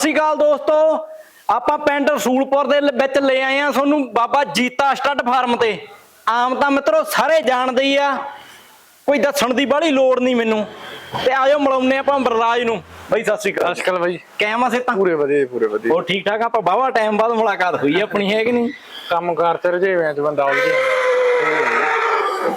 ਸਤਿ ਸ਼੍ਰੀ ਅਕਾਲ ਦੋਸਤੋ। ਆਪਾਂ ਪਿੰਡ ਰਸੂਲਪੁਰ ਦੇ ਵਿੱਚ ਲੈ ਆਏ ਆ ਤੁਹਾਨੂੰ ਬਾਬਾ ਜੀਤਾ ਸਟੱਡ ਫਾਰਮ ਤੇ। ਆਮ ਤਾਂ ਮਿੱਤਰੋ ਸਾਰੇ ਜਾਣਦੇ ਹੀ ਆ। ਕੋਈ ਦੱਸਣ ਦੀ ਬਾਹਲੀ ਲੋੜ ਨਹੀਂ ਮੈਨੂੰ। ਤੇ ਆਜੋ ਮਿਲਾਉਂਦੇ ਆਪਾਂ ਬਰਰਾਜ ਨੂੰ। ਬਈ ਸਤਿ ਸ਼੍ਰੀ ਅਕਾਲ। ਅਸ਼ਕਲ ਬਾਈ। ਕਿਵੇਂ ਸੇ ਤਾਂ? ਪੂਰੇ ਵਧੀਆ ਪੂਰੇ ਵਧੀਆ। ਹੋਰ ਠੀਕ ਠਾਕ ਆਪਾਂ ਬਾਵਾ ਟਾਈਮ ਬਾਅਦ ਮੁਲਾਕਾਤ ਹੋਈ ਆਪਣੀ ਹੈ ਕਿ ਨਹੀਂ? ਕੰਮ ਕਾਰ ਤੇ ਰਜੇਵਿਆਂ ਚ ਬੰਦਾ ਉਲਝ ਜਾਂਦਾ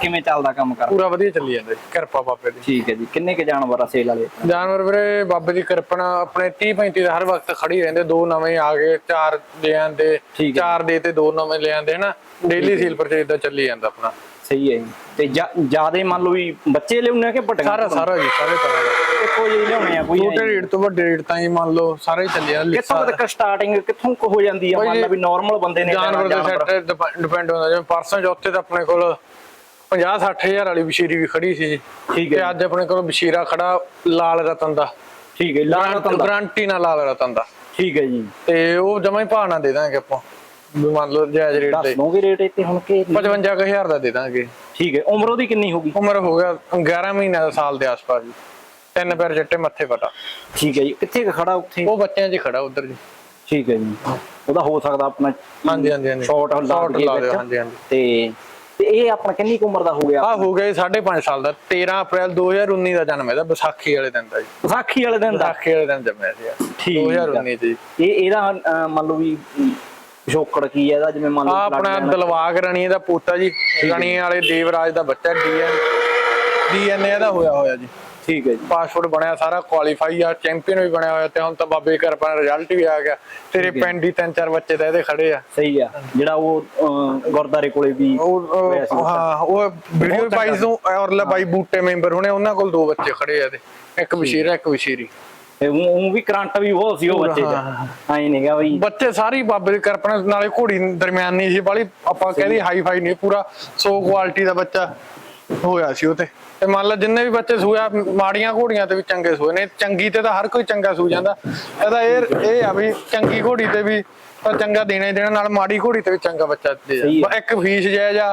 ਕਿਵੇਂ ਚੱਲਦਾ ਕੰਮ ਕਰ? ਪੂਰਾ ਵਧੀਆ ਚੱਲੀ ਜਾਂਦਾ ਜੀ ਕਿਰਪਾ ਬਾਬੇ ਦੀ। ਠੀਕ ਹੈ ਜੀ। ਕਿੰਨੇ ਕੇ ਜਾਨਵਰ ਆ ਸੇਲ ਵਾਲੇ? ਜਾਨਵਰ ਵੀਰੇ ਬਾਬੇ ਦੀ ਕਿਰਪਾ ਨਾਲ ਆਪਣੇ 30 35 ਦਾ ਹਰ ਵਕਤ ਖੜੀ ਰਹਿੰਦੇ ਦੋ ਨਵੇਂ ਆ ਗਏ ਚਾਰ ਦੇ ਆਂਦੇ ਠੀਕ ਹੈ। ਚਾਰ ਦੇ ਤੇ ਦੋ ਨਵੇਂ ਲੈ ਆਂਦੇ ਹਨਾ? ਡੇਲੀ ਸੀਲ ਪਰਚੇਜ ਦਾ ਚੱਲੀ ਜਾਂਦਾ ਆਪਣਾ। ਸਹੀ ਹੈ ਜੀ। ਤੇ ਜਿਆਦੇ ਮੰਨ ਲਓ ਵੀ ਬੱਚੇ ਲਿਆਉਣੇ ਆ ਕਿ ਵੱਡੇ? ਸਾਰਾ ਸਾਰਾ ਜੀ ਸਾਰੇ ਤਰ੍ਹਾਂ ਦਾ। ਇੱਕੋ ਜਿਹੇ ਲਿਆਉਣੇ ਆ ਕੋਈ ਛੋਟੇ। ਰੇਟ ਤੋਂ ਵੱਡੇ ਰੇਟ ਤਾਈਂ ਮੰਨ ਲਓ ਸਾਰੇ ਚੱਲੀ ਜਾਂਦਾ ਕਿੱਥੋਂ ਤੱਕ ਸਟਾਰਟਿੰਗ ਕਿੱਥੋਂ ਕੁ ਹੋ ਜਾਂਦੀ ਆ? ਮੰਨ ਲਾ ਜੀ, ਵੀ ਨਾਰਮਲ ਬੰਦੇ ਨੇ ਜਾਨਵਰ ਦੇ। ਸੈੱਟ ਡਿਪੈਂਡ ਹੁੰਦਾ ਜਿਵੇਂ ਪਰਸੋਂ ਚੌਥੇ ਤਾਂ ਆਪਣੇ ਕੋਲ 50 60000 ਵਾਲੀ ਬਸ਼ੀਰੀ ਵੀ ਖੜੀ ਸੀ ਜੀ। ਠੀਕ ਹੈ ਤੇ ਅੱਜ ਆਪਣੇ ਕੋਲ ਬਸ਼ੀਰਾ ਖੜਾ ਲਾਲ ਰਤਨ ਦਾ। ਠੀਕ ਹੈ ਲਾਲ ਰਤਨ ਦਾ। ਗਾਰੰਟੀ ਨਾਲ ਲਾਲ ਰਤਨ ਦਾ। ਠੀਕ ਹੈ ਜੀ। ਤੇ ਉਹ ਜਮਾ ਹੀ ਭਾਅ ਦੇ ਦਾਂਗੇ ਆਪਾਂ। ਵੀ ਮੰਨ ਲਓ ਜਾਇਜ਼ ਰੇਟ ਤੇ। ਦੋਗੇ ਰੇਟ ਇੱਥੇ ਹੁਣ ਕਿ 55000 ਦਾ ਦੇ ਦਾਂਗੇ। ਠੀਕ ਹੈ ਉਮਰ ਉਹਦੀ ਕਿੰਨੀ ਹੋਗੀ ਉਮਰ ਹੋ ਗਿਆ 11 ਮਹੀਨਿਆਂ ਦਾ ਸਾਲ ਦੇ ਆਸ-ਪਾਸ ਜੀ। ਤਿੰਨ ਪੈਰ ਜੱਟੇ ਮੱਥੇ ਪਟਾ ਠੀਕ ਹੈ ਜੀ ਕਿੱਥੇ ਖੜਾ ਉੱਥੇ? ਉਹ ਬੱਚਿਆਂ 'ਚ ਖੜਾ ਉਧਰ ਜੀ। ਠੀਕ ਹੈ ਜੀ। ਉਹਦਾ ਹੋ ਸਕਦਾ ਆਪਣਾ ਹਾਂਜੀ ਹਾਂਜੀ ਹਾਂਜੀ। ਸ਼ਾਰਟ ਲਾ। ਹਾਂਜੀ ਹਾਂਜੀ। ਤੇ ਤੇ ਇਹ ਆਪਣਾ ਕਿੰਨੀ ਕੁ ਉਮਰ ਦਾ ਹੋ ਗਿਆ ਆ ਹੋ ਗਿਆ 5.5 ਸਾਲ ਦਾ 13 ਅਪ੍ਰੈਲ 2019 ਦਾ ਜਨਮ ਇਹਦਾ ਵਿਸਾਖੀ ਵਾਲੇ ਦਿਨ ਦਾ ਜੀ। ਵਿਸਾਖੀ ਵਾਲੇ ਦਿਨ ਦਾ? ਵਿਸਾਖੀ ਵਾਲੇ ਦਿਨ ਜੰਮਿਆ ਸੀ ਠੀਕ ਆ। 2019 ਚ ਜੀ। ਇਹ ਇਹਦਾ ਮੰਨ ਲਓ ਵੀ ਪਿਛੋਕੜ ਕੀ ਹੈ ਇਹਦਾ ਜਿਵੇਂ ਮੰਨ ਲਓ ਆਪਣਾ ਦਲਵਾਗ ਰਣੀ ਦਾ ਪੋਤਾ ਜੀ ਰਣੀ ਵਾਲੇ ਦੇਵਰਾਜ ਦਾ ਬੱਚਾ ਡੀਐਨ ਡੀਐਨਏ ਦਾ ਹੋਇਆ ਹੋਇਆ ਜੀ। ਠੀਕ ਹੈ ਜੀ। ਪਾਸਪੋਰਟ ਬਣਿਆ ਸਾਰਾ ਕੁਆਲੀਫਾਈ ਆ ਚੈਂਪੀਅਨ ਵੀ ਬਣਿਆ ਹੋਇਆ ਤੇ ਹੁਣ ਤਾਂ ਬਾਬੇ ਕਿਰਪਾ ਨਾਲ ਰਿਜ਼ਲਟ ਵੀ ਆ ਗਿਆ। ਤੇਰੇ। ਪਿੰਡ ਹੀ ਤਿੰਨ ਚਾਰ ਬੱਚੇ ਤਾਂ ਇਹਦੇ ਖੜੇ ਆ। ਸਹੀ ਆ ਜਿਹੜਾ ਉਹ ਗੁਰਦਾਰੇ ਕੋਲੇ ਵੀ ਹਾਂ ਉਹ ਵੀਡੀਓ ਬਾਈ ਤੋਂ ਔਰਲਾ ਬਾਈ ਬੂਟੇ ਮੈਂਬਰ ਹੋਣੇ ਉਹਨਾਂ ਕੋਲ ਦੋ ਬੱਚੇ ਖੜੇ ਆ ਤੇ ਇੱਕ ਵਸ਼ੀਰਾ ਇੱਕ ਵਸ਼ੀਰੀ। ਉਹ ਵੀ ਕਰੰਟ ਵੀ ਬਹੁਤ ਸੀ ਉਹ ਬੱਚੇ ਚ ਐਂ ਨਹੀਂ ਗਾ ਬਈ। ਬੱਚੇ ਸਾਰੀ ਬਾਬੇ ਦੀ ਕਿਰਪਾ ਨਾਲ ਨਾਲੇ ਘੋੜੀ ਦਰਮਿਆਨੀ ਸੀ ਬਾਲੀ ਆਪਾਂ ਕਹਿੰਦੇ ਹਾਈ ਫਾਈ ਨਹੀਂ ਪੂਰਾ ਸੋ ਕੁਆਲਿਟੀ ਦਾ ਬੱਚਾ। ਹੋਇਆ ਸੀ ਉਹ ਤੇ। ਤੇ ਮੰਨ ਲਾ ਜਿੰਨੇ ਵੀ ਬੱਚੇ ਸੂਆ ਮਾੜੀਆਂ ਘੋੜੀਆਂ ਤੇ ਵੀ ਚੰਗੇ ਸੂਏ ਨੇ। ਚੰਗੀ ਤੇ ਤਾਂ ਹਰ ਕੋਈ ਚੰਗਾ ਸੂ ਜਾਂਦਾ। ਇਹਦਾ ਇਹ ਇਹ ਆ ਵੀ ਚੰਗੀ ਘੋੜੀ ਤੇ ਵੀ ਤਾਂ ਚੰਗਾ ਦੇਣਾ ਹੀ ਦੇਣਾ ਨਾਲ ਮਾੜੀ ਘੋੜੀ ਤੇ ਵੀ ਚੰਗਾ ਬੱਚਾ ਦੇ ਸਹੀ ਹੈ। ਇੱਕ ਫੀਸ ਜਾਇਜ਼ ਆ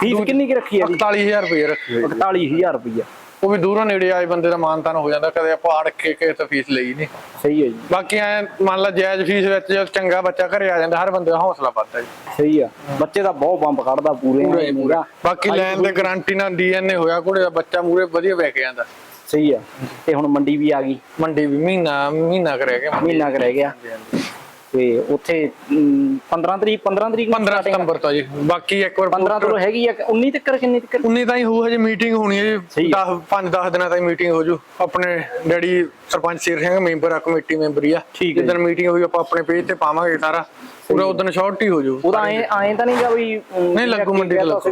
ਫੀਸ ਕਿੰਨੀ ਕੀ ਰੱਖੀ ਆ ਜੀ? 41000 ਰੁਪਏ ਰੱਖੀ ਹੋਈ 41000 ਰੁਪਇਆ ਉਹ ਵੀ ਦੂਰੋਂ ਨੇੜੇ ਆਏ ਬੰਦੇ ਦਾ ਮਾਨਤਾਨ ਹੋ ਜਾਂਦਾ ਕਦੇ ਆਪਾਂ ਅੜ ਕੇ ਕਿਸੇ ਤੋਂ ਫੀਸ ਲਈ ਨਹੀਂ। ਸਹੀ ਹੈ ਜੀ। ਬਾਕੀ ਐ ਮੰਨ ਲਾ ਜਾਇਜ਼ ਫੀਸ ਵਿੱਚ ਜੇ ਚੰਗਾ ਬੱਚਾ ਘਰੇ ਆ ਜਾਂਦਾ ਹਰ ਬੰਦੇ ਦਾ ਹੌਸਲਾ ਵੱਧਦਾ ਜੀ। ਸਹੀ ਆ। ਬੱਚੇ ਦਾ ਬਹੁਤ ਬੰਬ ਕੱਢਦਾ ਪੂਰੇ ਪੂਰੇ। ਬਾਕੀ ਲੈਣ ਦੇ ਗਾਰੰਟੀ ਨਾਲ ਡੀਐਨਏ ਹੋਇਆ ਘੋੜੇ ਦਾ ਬੱਚਾ ਮੂਰੇ ਵਧੀਆ ਵਿਕ ਜਾਂਦਾ। ਸਹੀ ਆ। ਤੇ ਹੁਣ ਮੰਡੀ ਵੀ ਆ ਗਈ। ਮੰਡੀ ਵੀ ਮਹੀਨਾ ਮਹੀਨਾ ਕਰ ਗਿਆ ਮੰਡੀ ਮਹੀਨਾ ਕੁ ਰਹਿ ਗਿਆ। ਤੇ ਉੱਥੇ ਅਮ, 15 ਤਰੀਕ 15 ਤਰੀਕ ਨੂੰ 15 starting ਆ। ਸਤੰਬਰ ਤੋਂ ਜੀ। ਬਾਕੀ ਇੱਕ ਵਾਰ 15 ਤੋਂ ਹੈਗੀ ਆ 19 ਤੱਕ ਕਿੰਨੀ ਤੱਕ? 19 ਤਾਂ ਹੀ ਹੋ ਹਜੇ ਮੀਟਿੰਗ ਹੋਣੀ ਹੈ ਜੀ। ਸਹੀ ਹੈ। 10 5 10 ਦਿਨਾਂ ਤਾਈਂ ਮੀਟਿੰਗ ਹੋ ਜੂ ਆਪਣੇ ਡੈਡੀ ਸਰਪੰਚ ਸਿਰ ਸਿੰਘ ਮੈਂਬਰ ਆ ਕਮੇਟੀ ਮੈਂਬਰ ਹੀ ਆ। ਜਿੱਦਣ ਮੀਟਿੰਗ ਹੋਈ ਆਪਾਂ ਆਪਣੇ ਪੇਜ ਤੇ ਪਾਵਾਂਗੇ ਸਾਰਾ। ਪੂਰਾ ਉਦੋਂ ਸ਼ਾਰਟ ਹੀ ਹੋ ਜੂ ਉਹਦਾ ਐ ਐ ਤਾਂ ਨਹੀਂਗਾ ਵੀ ਅਮ, ਨਹੀਂ ਲੱਗੂ ਮੰਡੀ ਸੀਗਾ ਲੱਗੂ।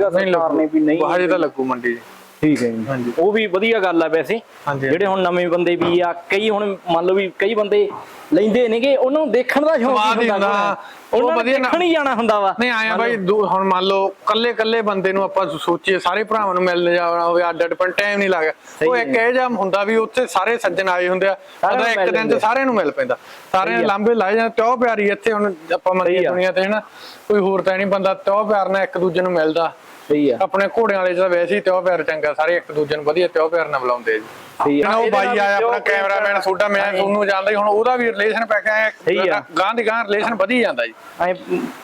ਨਹੀਂ ਵੀ ਨਹੀਂ ਲੱਗੂ ਹਜੇ ਤਾਂ ਲੱਗੂ ਮੰਡੀ 'ਚ ਠੀਕ ਹੈ ਜੀ। ਹਾਂਜੀ। ਉਹ ਵੀ ਵਧੀਆ ਗੱਲ ਆ ਵੈਸੇ। ਜਿਹੜੇ ਹੁਣ ਨਵੇਂ ਬੰਦੇ ਵੀ ਆ ਕਈ ਹੁਣ ਮੰਨ ਲਓ ਵੀ ਕਈ ਬੰਦੇ ਲੈਂਦੇ ਨੇਗੇ ਉਹਨਾਂ ਨੂੰ ਦੇਖਣ ਦਾ ਸ਼ੌਂਕ ਹੁੰਦਾ ਉਹ ਵਧੀਆ ਨਾ- ਦੇਖਣ ਹੀ ਜਾਣਾ ਹੁੰਦਾ ਵਾ। ਨਹੀਂ ਆਇਆ ਬਾਈ ਹੁਣ ਮੰਨ ਲਓ ਕੱਲੇ ਕੱਲੇ ਬੰਦੇ ਨੂੰ ਆਪਾਂ ਸੋਚੀਏ ਸਾਰੇ ਭਰਾਵਾਂ ਨੂੰ ਮਿਲਣ ਜਾਣਾ ਹੋਵੇ ਅੱਡ ਅੱਡ ਪਰ ਟਾਈਮ ਨਹੀਂ ਲੱਗਦਾ। ਉਹ ਇੱਕ ਇਹ ਜਿਹਾ ਹੁੰਦਾ ਵੀ ਉੱਥੇ ਸਾਰੇ ਸੱਜਣ ਆਏ ਹੁੰਦੇ ਆ ਉਹਦਾ ਇੱਕ ਦਿਨ। ਚ ਸਾਰਿਆਂ ਨੂੰ ਮਿਲ ਪੈਂਦਾ। ਸਾਰਿਆਂ। ਲਾਂਬੇ ਲਾਏ ਜਾਂਦੇ ਤਿਉ ਪਿਆਰੀ ਇੱਥੇ ਹੁਣ ਆਪਾਂ ਮੰਨੀਏ। ਦੁਨੀਆ ਤੇ ਹਨਾ। ਕੋਈ ਹੋਰ ਤਾਂ ਨਹੀਂ ਬੰਦਾ ਤਿਉ ਪਿਆਰ ਨਾਲ ਇੱਕ ਦੂਜੇ ਨੂੰ ਮਿਲਦਾ। ਸਹੀ ਆ। ਆਪਣੇ ਘੋੜਿਆਂ ਵਾਲੇ ਤਾਂ ਵੈਸੇ ਹੀ ਤਿਉ ਪਿਆਰ ਚੰਗਾ ਸਾਰੇ ਇੱਕ ਦੂਜੇ ਨੂੰ ਵਧੀਆ ਤਿਉ ਪਿਆਰ ਨਾਲ ਬੁਲਾਉਂਦੇ ਆ ਜੀ ਸਹੀ ਆ। ਉਹ ਬਾਈ ਆਇਆ ਜੋ ਆਪਣਾ ਕੈਮਰਾਮੈਨ ਛੋਟਾ ਮੈਂ ਤੁਹਾਨੂੰ ਜਾਣਦਾ ਹੀ ਹੁਣ ਉਹਦਾ ਵੀ ਰਿਲੇਸ਼ਨ ਪੈ ਸਹੀ ਆ। ਗਿਆ ਗਾਂ ਦੀ ਗਾਂ ਰਿਲੇਸ਼ਨ ਵਧੀ ਜਾਂਦਾ ਜੀ। ਐਂ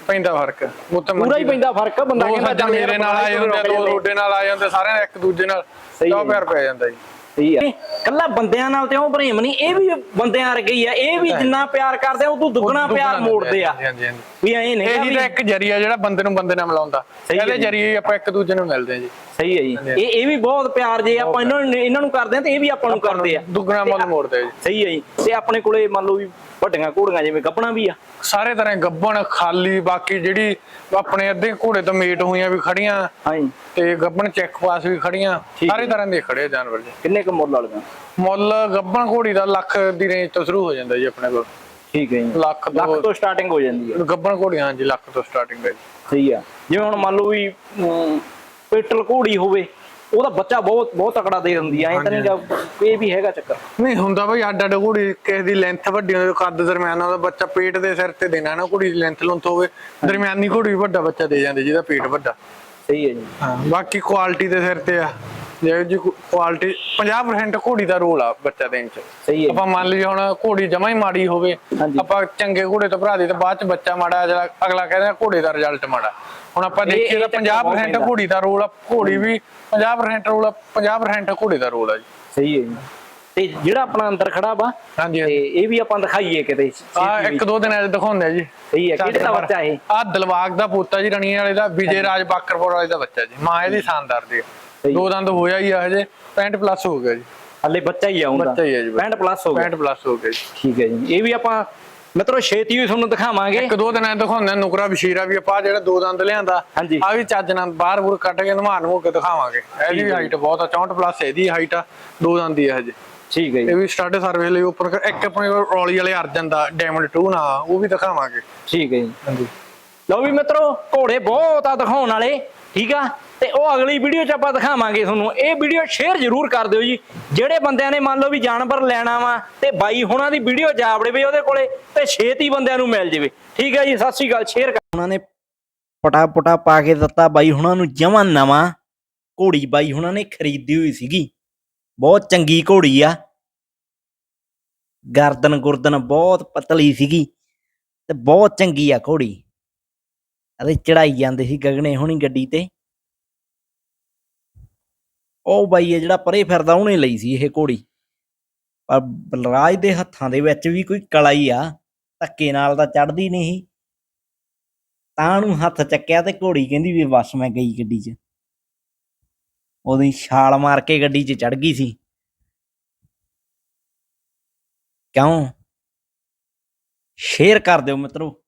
ਪੈਂਦਾ ਫ਼ਰਕ। ਪੂਰਾ ਹੀ ਪੈਂਦਾ ਫ਼ਰਕ ਬੰਦਾ ਕਹਿੰਦਾ ਯਾਰ ਮੇਰੇ ਨਾਲ ਆਏ ਹੁੰਦੇ ਆ, ਦੋ ਤੁਹਾਡੇ ਨਾਲ ਆਏ ਹੁੰਦੇ ਸਾਰਿਆਂ ਨੇ ਇੱਕ ਦੂਜੇ ਨਾਲ ਸਹੀ ਚਾਹ ਹੈ। ਪਿਆਰ ਪੈ ਜਾਂਦਾ ਜੀ। ਸਹੀ ਆ। ਕੱਲਾ ਬੰਦਿਆਂ ਨਾਲ ਤੇ ਉਹ ਪ੍ਰੇਮ ਨਹੀਂ ਇਹ ਵੀ ਬੰਦਿਆਂ ਵਰਗੇ ਆ ਇਹ ਵੀ ਜਿੰਨਾ ਪਿਆਰ ਕਰਦੇ ਆ ਉਹ ਤੋਂ ਦੁੱਗਣਾ ਪਿਆਰ ਮੋੜਦੇ ਆ। ਹਾਂਜੀ ਹਾਂਜੀ ਹਾਂਜੀ। ਵੀ ਐ ਨਹੀਂ ਇਹੀ ਤਾਂ ਇੱਕ ਜਰੀਆ ਜਿਹੜਾ ਬੰਦੇ ਨੂੰ ਬੰਦੇ ਨਾਲ ਮਿਲਾਉਂਦਾ। ਸਹੀ ਹੈ ਇਹਦੇ ਜੀ। ਜਰੀਏ ਹੀ ਆਪਾਂ ਇੱਕ ਦੂਜੇ ਨੂੰ ਮਿਲਦੇ ਹਾਂ ਜੀ। ਸਹੀ ਹੈ ਜੀ। ਇਹ ਇਹ ਵੀ ਬਹੁਤ ਪਿਆਰ ਜੇ ਆਪਾਂ ਇਹਨਾਂ ਨੂੰ ਇਹਨਾਂ ਨੂੰ ਕਰਦੇ ਆ ਤੇ ਇਹ ਵੀ ਆਪਾਂ ਨੂੰ ਕਰਦੇ ਆ। ਦੁੱਗਣਾ ਮੁੱਲ ਮੋੜਦੇ ਆ ਜੀ। ਸਹੀ ਹੈ ਜੀ। ਤੇ ਆਪਣੇ ਕੋਲੇ ਮੰਨ ਲਓ ਵੀ ਵੱਡੀਆਂ ਘੋੜੀਆਂ ਜਿਵੇਂ ਗੱਪਣਾ ਵੀ ਆ। ਸਾਰੇ ਤਰ੍ਹਾਂ ਗੱਬਣ ਖਾਲੀ ਬਾਕੀ ਜਿਹੜੀ ਆਪਣੇ ਅੱਧੇ ਘੋੜੇ ਤੋਂ ਮੀਟ ਹੋਈਆਂ ਵੀ ਖੜੀਆਂ ਹਾਂਜੀ ਤੇ ਗੱਬਣ ਚੈੱਕ ਪਾਸ ਵੀ ਖੜੀਆਂ ਠੀਕ ਸਾਰੇ ਤਰ੍ਹਾਂ ਦੇ ਖੜੇ ਆ ਜਾਨਵਰ ਜੀ। ਕਿੰਨੇ ਕੁ ਮੁੱਲ ਵਾਲੀਆਂ? ਮੁੱਲ ਗੱਬਣ ਘੋੜੀ ਦਾ ਲੱਖ ਦੀ ਰੇਂਜ ਤੋਂ ਸ਼ੁਰੂ ਹੋ ਜਾਂਦਾ ਜੀ ਆਪਣੇ ਕੋਲ। ਠੀਕ ਹੈ ਜੀ। ਲੱਖ ਲੱਖ ਤੋਂ ਤੋਂ ਸਟਾਰਟਿੰਗ ਹੋ ਜਾਂਦੀ ਹੈ। ਗੱਬਣ ਘੋੜੀਆਂ ਹਾਂਜੀ ਲੱਖ ਤੋਂ ਸਟਾਰਟਿੰਗ ਹੈ ਜੀ। ਸਹੀ ਆ। ਜਿਵੇਂ ਹੁਣ ਮੰਨ ਲਓ ਵੀ ਅਮ, ਪੇਟਲ ਘੋੜੀ ਹੋਵੇ ਉਹਦਾ ਬੱਚਾ ਬਹੁਤ ਬਹੁਤ ਤਕੜਾ ਦੇ ਦਿੰਦੀ ਆ। ਐ ਤਾਂ ਨਹੀਂ ਗਾ ਇਹ ਵੀ ਹੈਗਾ ਚੱਕਰ? ਨਹੀਂ ਹੁੰਦਾ ਬਈ ਅੱਡ ਅੱਡ ਘੋੜੀ ਕਿਸੇ ਦੀ ਲੈਂਥ ਵੱਡੀ ਹੁੰਦੀ ਕੱਦ ਦਰਮਿਆਨਾ ਉਹਦਾ ਬੱਚਾ ਪੇਟ ਦੇ ਸਿਰ ਤੇ ਦੇਣਾ ਨਾ ਘੋੜੀ ਦੀ ਲੈਂਥ ਲੁੰਥ ਹੋਵੇ ਦਰਮਿਆਨੀ ਘੋੜੀ ਵੀ ਵੱਡਾ ਬੱਚਾ ਦੇ ਜਾਂਦੇ ਜਿਹਦਾ ਪੇਟ ਵੱਡਾ। ਸਹੀ ਹੈ ਜੀ। ਹਾਂ ਬਾਕੀ ਕੁਆਲਿਟੀ ਦੇ ਸਿਰ ਤੇ ਆ। ਜੇ ਜੀ ਕੁਆਲਿਟੀ 50% ਘੋੜੀ ਦਾ ਰੋਲ ਆ ਬੱਚਾ ਦੇਣ ਚ। ਸਹੀ ਹੈ ਆਪਾਂ ਮੰਨ ਲਈਏ ਹੁਣ ਘੋੜੀ ਜਮਾ ਹੀ ਮਾੜੀ ਹੋਵੇ। ਆਪਾਂ ਚੰਗੇ ਘੋੜੇ ਤੋਂ ਭਰਾ ਦੀ ਤੇ ਬਾਅਦ ਚ ਬੱਚਾ ਮਾੜਾ ਆ ਜਿਹੜਾ ਅਗਲਾ ਕਹਿੰਦਾ ਘੋੜੇ ਦਾ ਰਿਜ਼ਲਟ ਮਾੜਾ। ਹੁਣ ਆਪਾਂ ਦੇਖੀਏ ਤਾਂ ਚੱਕਰ ਬਹੁਤ 50% ਪੈਂਦਾ। ਘੋੜੀ ਦਾ ਰੋਲ ਆ ਘੋੜੀ ਵੀ 50% ਰੋਲ ਆ 50% ਘੋੜੇ ਦਾ ਰੋਲ ਆ ਜੀ। ਸਹੀ ਹੈ ਜੀ। ਤੇ ਜਿਹੜਾ ਆਪਣਾ ਅੰਦਰ ਖੜਾ ਵਾ ਹਾਂਜੀ ਤੇ ਇਹ ਵੀ ਆਪਾਂ ਦਿਖਾਈਏ ਕਿਤੇ ਆ ਇੱਕ ਦੋ ਦਿਨ ਅੱਜ ਦਿਖਾਉਂਦੇ ਆ ਜੀ। ਸਹੀ ਹੈ ਕਿਹੜਾ ਬੱਚਾ ਇਹ? ਆ ਦਿਲਵਾਗ ਦਾ ਪੋਤਾ ਜੀ ਰਣੀਏ ਵਾਲੇ ਦਾ ਵਿਜੇ ਰਾਜ ਬਾਕਰਪੁਰ ਵਾਲੇ ਦਾ ਬੱਚਾ ਜੀ ਮਾਂ ਇਹਦੀ ਸ਼ਾਨਦਾਰ ਦੀ। ਦੋ ਦੰਦ ਹੋਇਆ ਹੀ ਆ ਹਜੇ 65 ਪਲੱਸ ਹੋ ਗਿਆ ਜੀ। ਹਲੇ ਬੱਚਾ ਹੀ ਆਉਂਦਾ ਬੱਚਾ ਹੀ ਹੈ ਜੀ, ਬੱਚਾ। 65 ਪਲੱਸ ਹੋ ਗਿਆ। 65 ਪਲੱਸ ਹੋ ਗਿਆ ਜੀ। ਠੀਕ ਹੈ ਜੀ। ਇਹ ਵੀ ਆਪਾਂ ਮਿੱਤਰੋ ਛੇਤੀ ਹੀ ਤੁਹਾਨੂੰ ਦਿਖਾਵਾਂਗੇ। ਇੱਕ ਦੋ ਦਿਨਾਂ ਦਿਖਾਉਂਦੇ ਆ ਨੁਕਰਾ ਬਸ਼ੀਰਾ ਵੀ ਆਪਾਂ ਜਿਹੜਾ ਦੋ ਦੰਦ ਲਿਆਂਦਾ। ਆ ਵੀ ਚੱਜ ਨਾਲ ਬਾਹਰ ਬੂਰ ਕੱਢ ਕੇ ਨਮਾਨ ਨੂੰ ਕੇ ਦਿਖਾਵਾਂਗੇ। ਇਹਦੀ ਵੀ ਹਾਈਟ ਬਹੁਤ ਆ 64 ਪਲੱਸ ਇਹਦੀ ਹਾਈਟ ਆ ਦੋ ਦੰਦ ਦੀ ਆ ਹਜੇ। ਠੀਕ ਹੈ ਜੀ। ਇਹ ਵੀ ਸਟਾਰਟ ਸਰਵੇ ਲਈ ਉੱਪਰ ਇੱਕ ਆਪਣੇ ਕੋਲ ਰੌਲੀ ਵਾਲੇ ਅਰਜਨ ਦਾ ਡਾਇਮੰਡ 2 ਨਾ ਉਹ ਵੀ ਦਿਖਾਵਾਂਗੇ। ਠੀਕ ਹੈ ਜੀ। ਹਾਂਜੀ। ਲਓ ਵੀ ਮਿੱਤਰੋ ਘੋੜੇ ਬਹੁਤ ਆ ਦਿਖਾਉਣ ਵਾਲੇ ਠੀਕ ਆ? ਤੇ ਉਹ ਅਗਲੀ ਵੀਡੀਓ 'ਚ ਆਪਾਂ ਦਿਖਾਵਾਂਗੇ ਤੁਹਾਨੂੰ। ਇਹ ਵੀਡੀਓ ਸ਼ੇਅਰ ਜ਼ਰੂਰ ਕਰ ਦਿਓ ਜੀ। ਜਿਹੜੇ ਬੰਦਿਆਂ ਨੇ ਮੰਨ ਲਓ ਵੀ ਜਾਨਵਰ ਲੈਣਾ ਵਾ ਤੇ ਬਾਈ ਹੁਣਾਂ ਦੀ ਵੀਡੀਓ ਜਾ ਵੜੇ ਉਹਦੇ ਕੋਲੇ ਤੇ ਛੇਤੀ ਬੰਦਿਆਂ ਨੂੰ ਮਿਲ ਜਾਵੇ। ਠੀਕ ਹੈ ਜੀ, ਸਤਿ ਸ਼੍ਰੀ ਅਕਾਲ ਸ਼ੇਅਰ ਕਰ। ਉਹਨਾਂ ਨੇ ਪਟਾ ਪਟਾ ਪਾ ਕੇ ਦਿੱਤਾ ਬਾਈ ਹੁਣਾਂ ਨੂੰ ਜਮਾਂ ਨਵਾਂ। ਘੋੜੀ ਬਾਈ ਹੁਣਾਂ ਨੇ ਖਰੀਦੀ ਹੋਈ ਸੀਗੀ। ਬਹੁਤ ਚੰਗੀ ਘੋੜੀ ਆ। ਗਰਦਨ ਗੁਰਦਨ ਬਹੁਤ ਪਤਲੀ ਸੀਗੀ ਤੇ ਬਹੁਤ ਚੰਗੀ ਆ ਘੋੜੀ। ਅਤੇ ਚੜਾਈ ਜਾਂਦੇ ਸੀ ਗਗਨੇ ਹੁਣੀ ਗੱਡੀ ਤੇ। ਉਹ ਬਾਈ ਇਹ ਜਿਹੜਾ ਪਰੇ ਫਿਰਦਾ, ਉਹਨੇ ਲਈ ਸੀ ਇਹ ਘੋੜੀ। ਪਰ ਬਲਰਾਜ ਦੇ ਹੱਥਾਂ ਦੇ ਵਿੱਚ ਵੀ ਕੋਈ ਕਲਾ ਹੀ ਆ, ਧੱਕੇ ਨਾਲ ਤਾਂ ਚੜਦੀ ਨਹੀਂ ਸੀ। ਤਾਂ ਨੂੰ ਹੱਥ ਚੱਕਿਆ ਤੇ ਘੋੜੀ ਕਹਿੰਦੀ ਵੀ ਬਸ ਮੈਂ ਗਈ ਗੱਡੀ 'ਚ। ਉਹਦੀ ਛਾਲ ਮਾਰ ਕੇ ਗੱਡੀ 'ਚ ਚੜ ਗਈ ਸੀ। ਕਿਉਂ? ਸ਼ੇਅਰ ਕਰ ਦਿਓ ਮਿੱਤਰੋ।